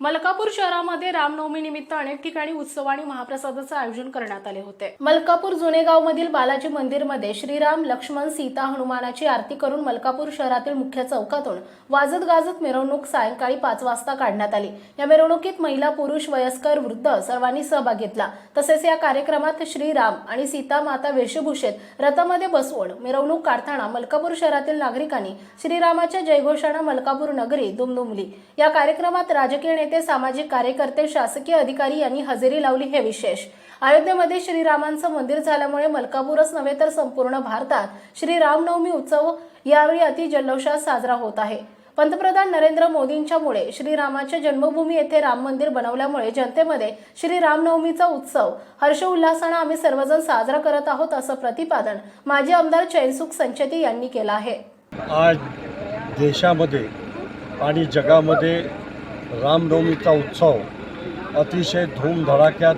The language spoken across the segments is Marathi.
मलकापूर शहरामध्ये रामनवमी निमित्त अनेक ठिकाणी उत्सव आणि महाप्रसादाचं आयोजन करण्यात आले होते. मलकापूर जुनेगाव मधील बालाजी मंदिरमध्ये श्रीराम लक्ष्मण सीता हनुमानाची आरती करून मलकापूर शहरातील मुख्य चौकातून वाजत गाजत मिरवणूक सायंकाळी पाच वाजता काढण्यात आली. या मिरवणुकीत महिला पुरुष वयस्कर वृद्ध सर्वांनी सहभाग घेतला. तसेच या कार्यक्रमात श्रीराम आणि सीता माता वेशभूषेत रथामध्ये बसवून मिरवणूक काढताना मलकापूर शहरातील नागरिकांनी श्रीरामाच्या जयघोषानं मलकापूर नगरी दुमदुमली. या कार्यक्रमात राजकीय नेते सामाजिक कार्यकर्ते शासकीय अधिकारी यांनी हजेरी लावली हे विशेष. अयोध्येमध्ये श्रीरामांचं मंदिर झाल्यामुळे मलकापूरच नव्हे तर संपूर्ण भारतात श्री रामनवमी उत्सव यावेळी अति जल्लोषात साजरा होत आहे. पंतप्रधान नरेंद्र मोदींच्यामुळे श्रीरामाच्या जन्मभूमी येथे राम मंदिर बनवल्यामुळे जनतेमध्ये श्री रामनवमीचा उत्सव हर्ष उल्हासानं आम्ही सर्वजण साजरा करत आहोत असं प्रतिपादन माजी आमदार चैनसुख संचेती यांनी केलं आहे. आज देशामध्ये आणि जगामध्ये रामनवमीचा उत्सव अतिशय धूमधडाक्यात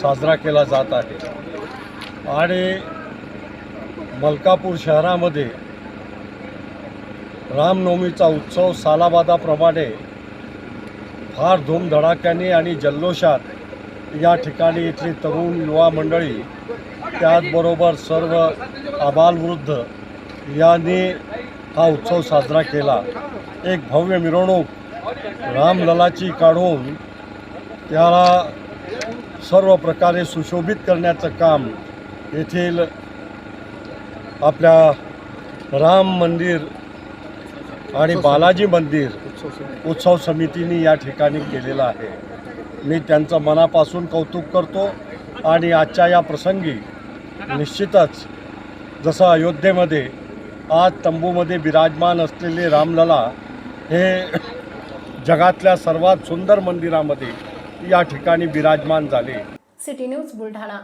साजरा केला जात आहे. आणि मलकापूर शहरामध्ये रामनवमीचा उत्सव सालाबादाप्रमाणे फार धूमधडाक्याने आणि जल्लोषात या ठिकाणी इथली तरुण युवा मंडळी त्याचबरोबर सर्व आबालवृद्ध यांनी हा उत्सव साजरा केला. एक भव्य मिरवणूक रामललाची काढून त्याला सर्व प्रकारे सुशोभित करण्याचं काम येथील आपल्या राम मंदिर आणि बालाजी मंदिर उत्सव समितीने या ठिकाणी केलेलं आहे. मी त्यांचं मनापासून कौतुक करतो आणि आजच्या या प्रसंगी निश्चितच जसं अयोध्येमध्ये आज तंबूमध्ये विराजमान असलेले रामलला हे जगातल्या सर्वात सुंदर मंदिरामध्ये या ठिकाणी विराजमान झाले. City news Buldhana.